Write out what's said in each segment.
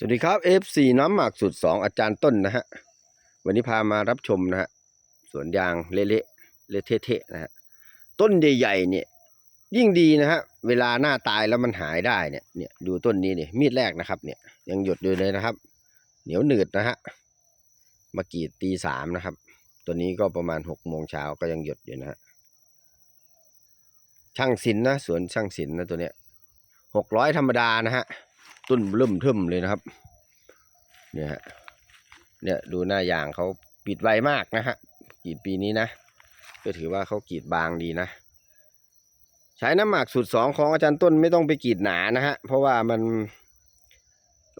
สวัสดีครับ F4 น้ำหมักสุดสองอาจารย์ต้นนะฮะ วันนี้พามารับชมนะฮะ สวนยางเละๆเละเทะๆนะฮะ ต้นใหญ่ๆเนี่ย ยิ่งดีนะฮะ เวลาหน้าตายแล้วมันหายได้เนี่ย เนี่ยดูต้นนี้เนี่ยมีดแรกนะครับเนี่ย ยังหยดอยู่เลยนะครับ เหนียวหนืดนะฮะมากรีดตีสามนะครับ ตัวนี้ก็ประมาณหกโมงเช้าก็ยังหยดอยู่นะฮะ ช่างศิลป์นะสวนช่างศิลป์นะตัวเนี้ยหกร้อยธรรมดานะฮะ ต้นเริ่มเทิมเลยนะครับ เนี่ยฮะเนี่ยดูหน้ายางเขาปิดไวมากนะฮะกรีดปีนี้นะ ก็ถือว่าเขากรีดบางดีนะ ใช้น้ำหมักสูตรสองของอาจารย์ต้นไม่ต้องไปกรีดหนานะฮะ เพราะว่ามัน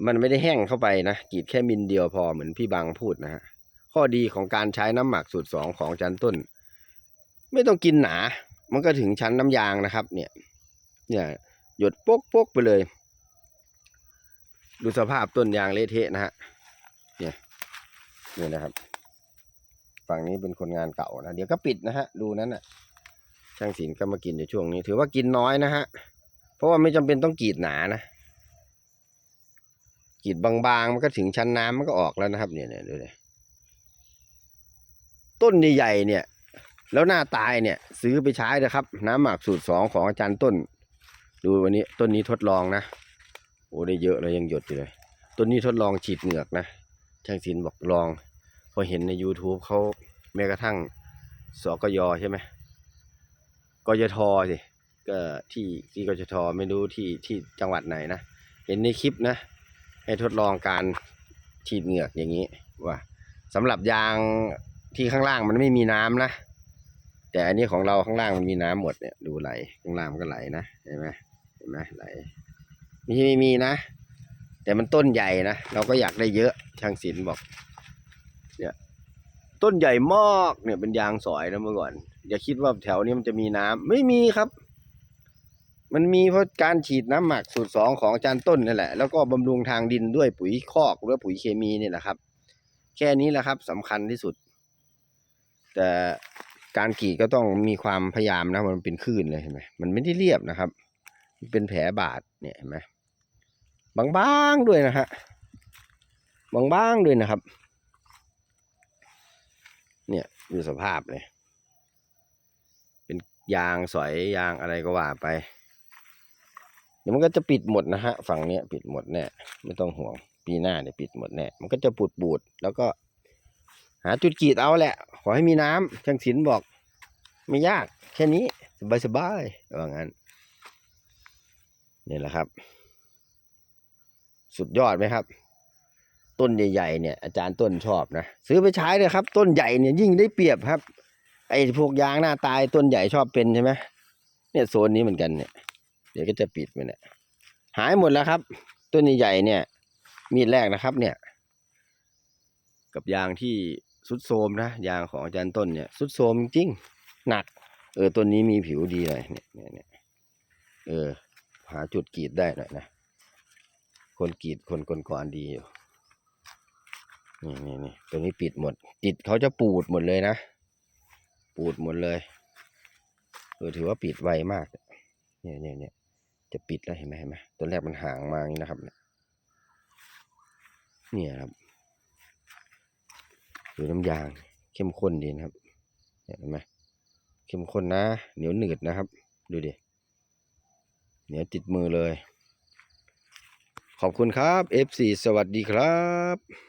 มันไม่ได้แห้งเข้าไปนะกรีดแค่มิลเดียวพอเหมือนพี่บังพูดนะฮะข้อดีของการใช้น้ำหมักสูตรสองของอาจารย์ต้น ไม่ต้องกินหนา มันก็ถึงชั้นน้ำยางนะครับ เนี่ย เนี่ยหยดโป๊กโป๊กไปเลย ดูสภาพต้นยางเละเทะนะฮะ เนี่ย นี่นะครับ ฝั่งนี้เป็นคนงานเก่านะ เดี๋ยวก็ปิดนะฮะ ดูนั้นน่ะ ช่างศิลป์ก็มากินในช่วงนี้ ถือว่ากินน้อยนะฮะ เพราะว่าไม่จำเป็นต้องกรีดหนานะ กรีดบางๆ มันก็ถึงชั้นน้ำมันก็ออกแล้วนะครับ เนี่ยเนี่ยดูเลยต้นใหญ่ๆเนี่ย แล้วหน้าตายเนี่ย ซื้อไปใช้นะครับ น้ำหมักสูตรสองของอาจารย์ต้น ดูวันนี้ต้นนี้ทดลองนะ โอ้ได้เยอะเลยยังหยดอยู่เลย ต้นนี้ทดลองฉีดเหงือกนะ ช่างศิลป์บอกลอง พอเห็นใน YouTube เขาแม้กระทั่งสกยใช่ไหมกยทสิก็ที่ที่กยทไม่รู้ที่ที่จังหวัดไหนนะ เห็นในคลิปนะ ให้ทดลองการฉีดเหงือกอย่างนี้ว่าสำหรับยางที่ข้างล่างมันไม่มีน้ำนะแต่อันนี้ของเราข้างล่างมันมีน้ำหมดเนี่ยดูไหลข้างล่างมันก็ไหลนะเห็นไหมเห็นไหมไหล ม่ใช่ไม่มีนะ แต่มันต้นใหญ่นะ เราก็อยากได้เยอะช่างศิลป์บอก เนี่ย ต้นใหญ่มากเนี่ยเป็นยางสอยนะเมื่อก่อน อย่าคิดว่าแถวนี้มันจะมีน้ำไม่มีครับ มันมีเพราะการฉีดน้ำหมักสูตรสองของอาจารย์ต้นนั่นแหละ แล้วก็บำรุงทางดินด้วยปุ๋ยคอกหรือปุ๋ยเคมีเนี่ยแหละครับ แค่นี้แหละครับสำคัญที่สุด แต่การกรีดก็ต้องมีความพยายามนะมันเป็นคลื่นเลยเห็นไหมมันไม่ได้เรียบนะครับ เป็นแผลบาดเนี่ยเห็นไหม บางๆด้วยนะฮะบางๆด้วยนะครับ เนี่ยดูสภาพเลยเป็นยางสอยยางอะไรก็ว่าไป เดี๋ยวมันก็จะปิดหมดนะฮะฝั่งเนี้ยปิดหมดแน่ไม่ต้องห่วง ปีหน้าเนี่ยปิดหมดแน่มันก็จะปูดปูดๆแล้วก็ หาจุดกีดเอาแหละ ขอให้มีน้ำช่างศิลป์บอก ไม่ยาก แค่นี้สบายๆว่างั้นนี่แหละครับ สุดยอดไหมครับ ต้นใหญ่ๆเนี่ยอาจารย์ต้นชอบนะซื้อไปใช้เลยครับ ต้นใหญ่เนี่ยยิ่งได้เปรียบครับ ไอ้พวกยางหน้าตายต้นใหญ่ชอบเป็นใช่ไหมเนี่ยโซนนี้เหมือนกันเนี่ยเดี๋ยวก็จะปิดไปเนี่ยหายหมดแล้วครับ ต้นใหญ่ๆเนี่ย มีดแรกนะครับ เนี่ย กับยางที่สุดโทมนะยางของอาจารย์ต้นเนี่ยสุดโทมจริงหนัก เออต้นนี้มีผิวดีเลยเนี่ยเนี่ยเนี่ยเออหาจุดกรีดได้หน่อยนะ คนกรีดคนก่อนดีอยู่นี่นี่นี่ตัวนี้ปิดหมดปิดเขาจะปูดหมดเลยนะ ปูดหมดเลยเออถือว่าปิดไวมาก เนี่ยเนี่ยเนี่ยจะปิดแล้วเห็นไหมเห็นไหมตัวแรกมันห่างมาอย่างนี้นะครับ เนี่ยครับดูน้ำยางเข้มข้นดีนะครับเนี่ยเห็นไหมเข้มข้นนะ เหนียวหนืดนะครับ ดูดิเหนียวติดมือเลย ขอบคุณครับ F4 สวัสดีครับ